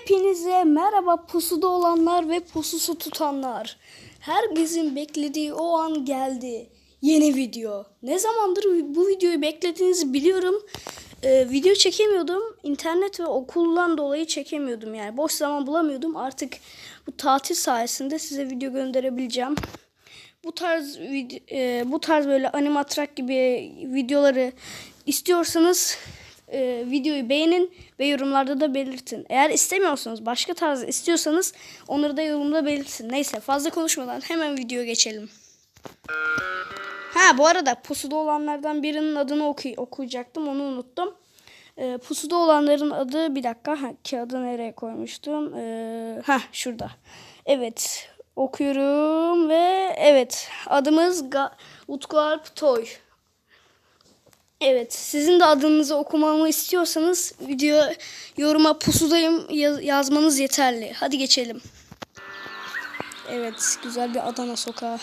Hepinize merhaba pusuda olanlar ve pususu tutanlar. Herkesin beklediği o an geldi. Yeni video. Ne zamandır bu videoyu beklediğinizi biliyorum. Ee, video çekemiyordum. İnternet ve okuldan dolayı çekemiyordum yani. Boş zaman bulamıyordum. Artık bu tatil sayesinde size video gönderebileceğim. Bu tarz e, bu tarz böyle animatrak gibi videoları istiyorsanız e, videoyu beğenin ve yorumlarda da belirtin. Eğer istemiyorsanız başka tarz istiyorsanız onları da yorumda belirtin. Neyse fazla konuşmadan hemen videoya geçelim. Ha bu arada pusuda olanlardan birinin adını oku- okuyacaktım onu unuttum. E, pusuda olanların adı bir dakika ha, kağıdı nereye koymuştum? E, ha şurada. Evet okuyorum ve evet adımız Ga- Utku Alp Toy. Evet, sizin de adınızı okumamı istiyorsanız video yoruma pusudayım yaz- yazmanız yeterli. Hadi geçelim. Evet, güzel bir Adana sokağı.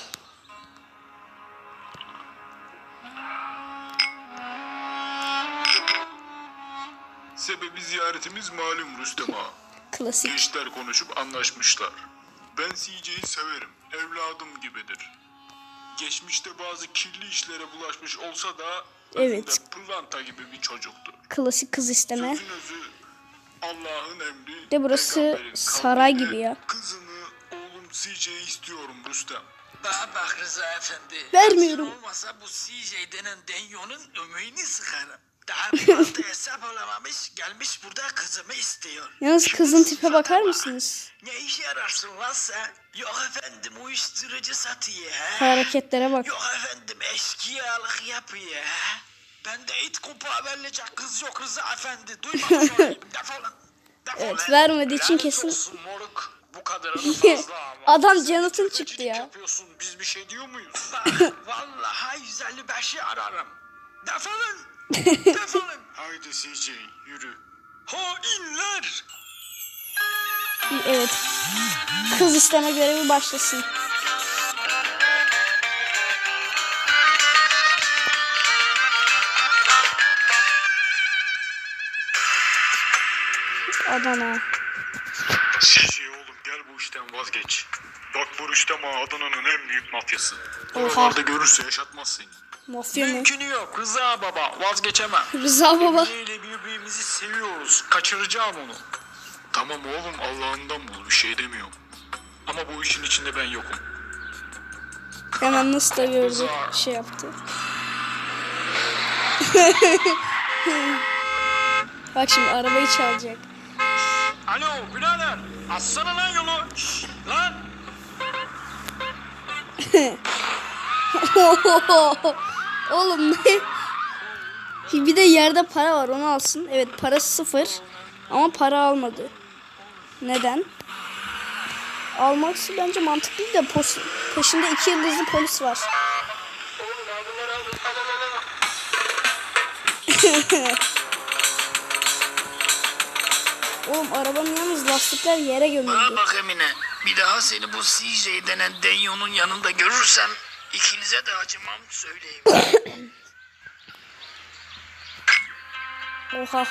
Sebebi ziyaretimiz malum Rüstem Ağa. Klasik. Gençler konuşup anlaşmışlar. Ben CJ'yi severim. Evladım gibidir. Geçmişte bazı kirli işlere bulaşmış olsa da Evet. pırlanta gibi bir çocuktur. Klasik kız isteme. Allah'ın emri. De burası saray gibi ya. Kızını oğlum CJ'yi istiyorum Rüstem. Bana bak Rıza Efendi. Vermiyorum. Sen olmasa bu CJ denen denyonun ömüğünü sıkarım. Daha bir hafta hesap alamamış gelmiş burada kızımı istiyor. Yalnız kızın tipe bakar bak. mısınız? Ne işe yararsın lan sen? Yok efendim uyuşturucu satıyor. he? Hareketlere bak. Yok efendim eşkıyalık yapıyor. he? Bende it kupa verilecek kız yok Rıza Efendi. Duymamış olayım. Defolun. Defolun. Evet, vermediği için Lanet kesin- olsun moruk. Bu kadarını fazla ama. Adam Sen Jonathan tefecilik çıktı ya. yapıyorsun. Biz bir şey diyor muyuz? Vallahi 155'i ararım. Defolun. Defolun. Haydi CJ yürü. Hainler. Evet. Kız isteme görevi başlasın. Adana. CJ oğlum gel bu işten vazgeç. Bak bu Rüstem Ağa Adana'nın en büyük mafyası. Oralarda görürse yaşatmaz seni. Mafya mı? Mümkünü yok Rıza baba. Vazgeçemem. Rıza baba. Emine'yle birbirimizi seviyoruz. Kaçıracağım onu. Tamam oğlum Allah'ından bul bir şey demiyorum. Ama bu işin içinde ben yokum. Hemen nasıl da gördü şey yaptı. Bak şimdi arabayı çalacak. Alo birader. Assana lan yolu. Şşş, lan. Oğlum ne? Bir de yerde para var onu alsın. Evet parası sıfır. Ama para almadı. Neden? Alması bence mantıklı değil de peşinde iki yıldızlı polis var. Oğlum arabanın yalnız lastikler yere gömüldü. bak Emine. Bir daha seni bu CJ denen Denyo'nun yanında görürsem ikinize de acımam söyleyeyim. Oha.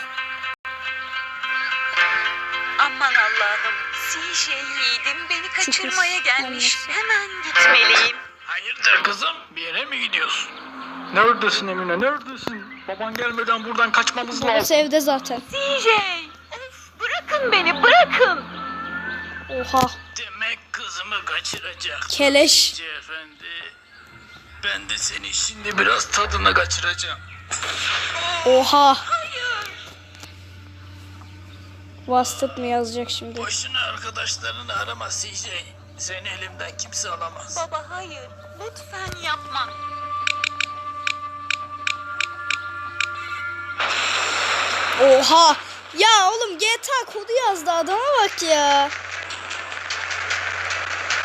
Aman Allah'ım. CJ yiğidim beni kaçırmaya gelmiş. Hemen gitmeliyim. Hayırdır kızım? Bir yere mi gidiyorsun? Neredesin Emine? Neredesin? Baban gelmeden buradan kaçmamız Babası evde zaten. CJ! Of bırakın beni bırakın. Oha. Demek kızımı kaçıracak. Keleş. CJ efendi. Ben de seni şimdi biraz tadına kaçıracağım. Oha. Vastık mı yazacak şimdi? Boşuna arkadaşlarını arama CJ. Seni elimden kimse alamaz. Baba hayır. Lütfen yapma. Oha. Ya oğlum GTA kodu yazdı adama bak ya.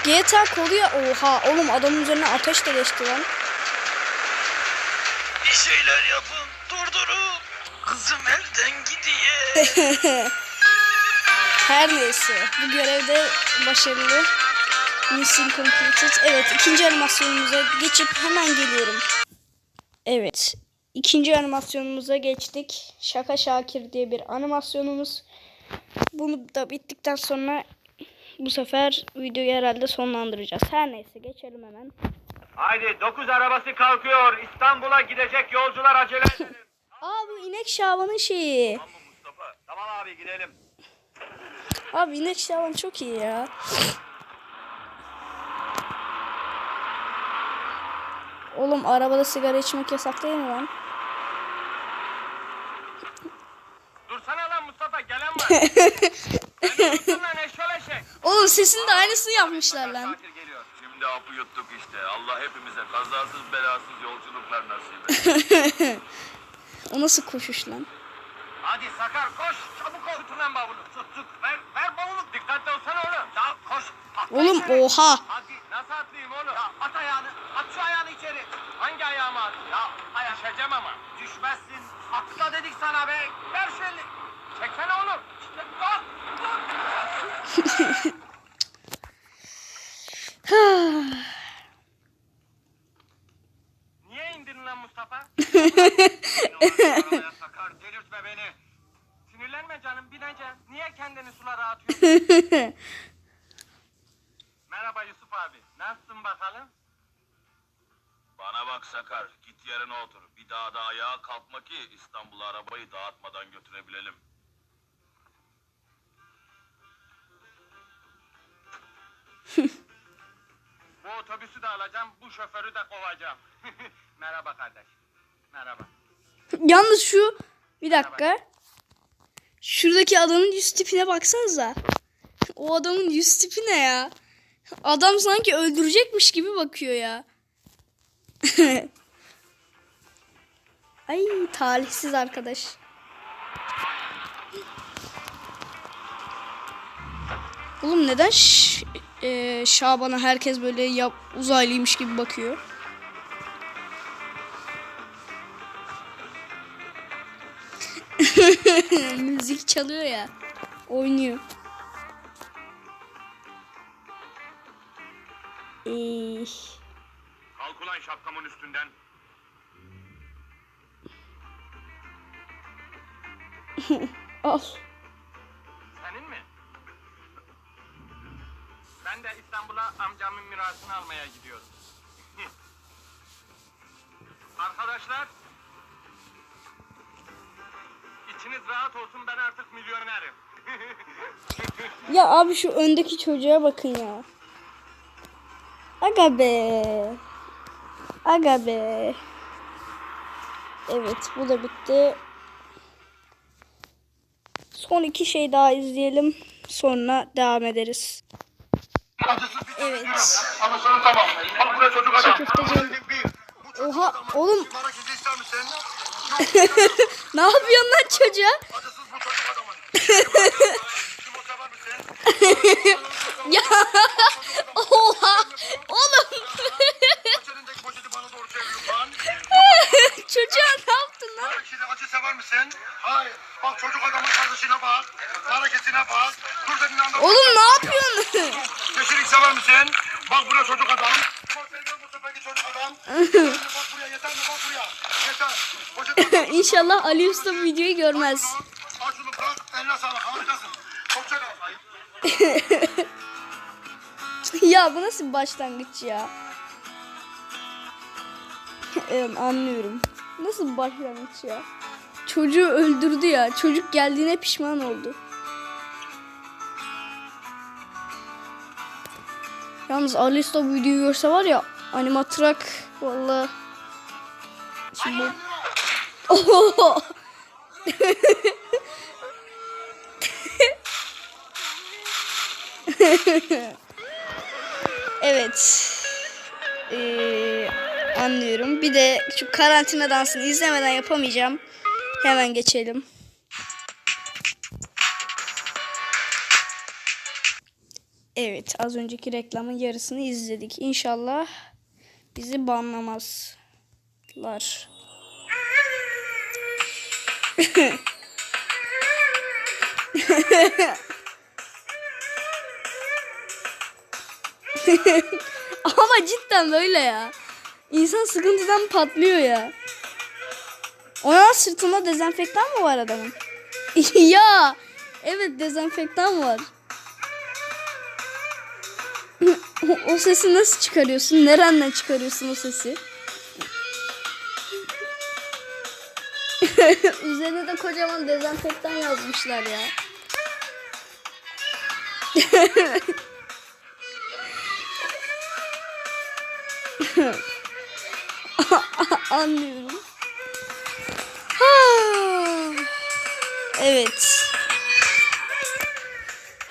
GTA kodu ya. Oha oğlum adamın üzerine ateş de geçti lan. Bir şeyler yapın. Durdurun. Kızım elden gidiyor. Her neyse. Bu görevde başarılı. Mission completed. Evet ikinci animasyonumuza geçip hemen geliyorum. Evet. ikinci animasyonumuza geçtik. Şaka Şakir diye bir animasyonumuz. Bunu da bittikten sonra bu sefer videoyu herhalde sonlandıracağız. Her neyse geçelim hemen. Haydi 9 arabası kalkıyor. İstanbul'a gidecek yolcular acele edelim. Aa bu inek şabanın şeyi. Tamam Mustafa? Tamam abi gidelim. Abi inek şaban çok iyi ya. Oğlum arabada sigara içmek yasak değil mi lan? Dursana lan Mustafa gelen var. Oğlum sesin de aynısını yapmışlar lan. Şimdi hapı yuttuk işte. Allah hepimize kazasız belasız yolculuklar nasip etsin. O nasıl koşuş lan? Hadi Sakar koş. Çabuk ol. Tut lan bavulu. Tut tut. Ver, ver bavulu. Dikkatli olsana oğlum. Ya koş. Atla Oğlum içeri. oha. Hadi nasıl atlayayım oğlum? Ya at ayağını. At şu ayağını içeri. Hangi ayağımı at? Ya ayak. Düşeceğim ama. Düşmezsin. Atla dedik sana be. Ver şu elini. Çeksene oğlum. İşte kalk. kalk. Niye indirin lan Mustafa? Sakar delirtme beni. Sinirlenme canım bineceğim. Niye kendini sulara atıyorsun? Merhaba Yusuf abi. Nasılsın bakalım? Bana bak Sakar, git yerine otur. Bir daha da ayağa kalkma ki İstanbul'a arabayı dağıtmadan götürebilelim. Bu otobüsü de alacağım, bu şoförü de kovacağım. Merhaba kardeş. Merhaba. Yalnız şu bir dakika. Şuradaki adamın yüz tipine baksanıza. O adamın yüz tipi ne ya? Adam sanki öldürecekmiş gibi bakıyor ya. Ay talihsiz arkadaş. Oğlum neden Ş- e, Şaban'a herkes böyle yap uzaylıymış gibi bakıyor? Müzik çalıyor ya. Oynuyor. Ee, Kalk ulan şapkamın üstünden. al. Senin mi? Ben de İstanbul'a amcamın mirasını almaya gidiyorum. Arkadaşlar, içiniz rahat olsun ben artık milyonerim. Ya abi şu öndeki çocuğa bakın ya. Aga be. Aga be. Evet bu da bitti. Son iki şey daha izleyelim. Sonra devam ederiz. Evet. Ama sonra tamam. Bak buraya çocuk adam. Köfteci. Oha oğlum Bana izi ister misin? Ne yapıyorsun lan çocuğa? Bu? Ya oha oğlum çocuğa ne yaptın lan? Şimdi acı sever misin? Hayır. Bak çocuk adamın kardeşine bak. Hareketine bak. Dur dediğin anda. Oğlum ne yapıyorsun? Yeşillik sever misin? Bak buraya çocuk adam. Bak seviyor musun peki çocuk adam? İnşallah Ali Usta bu videoyu görmez. Ya bu nasıl bir başlangıç ya? anlıyorum. Nasıl bir başlangıç ya? Çocuğu öldürdü ya. Çocuk geldiğine pişman oldu. Yalnız Ali Usta bu videoyu görse var ya animatrak valla. Şimdi... Oho! Evet. Ee, anlıyorum. Bir de şu karantina dansını izlemeden yapamayacağım. Hemen geçelim. Evet, az önceki reklamın yarısını izledik. İnşallah bizi banlamazlar. Ama cidden böyle ya. İnsan sıkıntıdan patlıyor ya. Ona sırtında dezenfektan mı var adamın? ya Evet dezenfektan var. O- o sesi nasıl çıkarıyorsun? Nereden çıkarıyorsun o sesi? Üzerine de kocaman dezenfektan yazmışlar ya. Anlıyorum. Ha. Evet.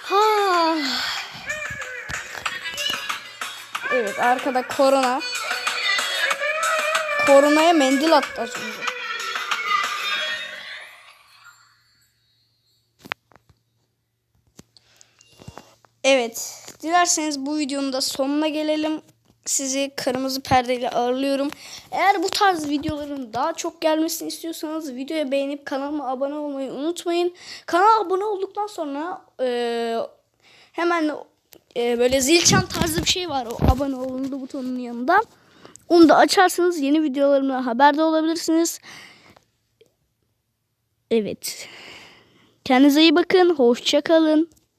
Ha. Evet arkada korona. Koronaya mendil attı az. Evet. Dilerseniz bu videonun da sonuna gelelim. Sizi kırmızı perdeyle ağırlıyorum. Eğer bu tarz videoların daha çok gelmesini istiyorsanız videoya beğenip kanalıma abone olmayı unutmayın. Kanala abone olduktan sonra e, hemen e, böyle zil çan tarzı bir şey var o abone olundu butonunun yanında. Onu da açarsanız yeni videolarımdan haberde olabilirsiniz. Evet. Kendinize iyi bakın. Hoşça kalın.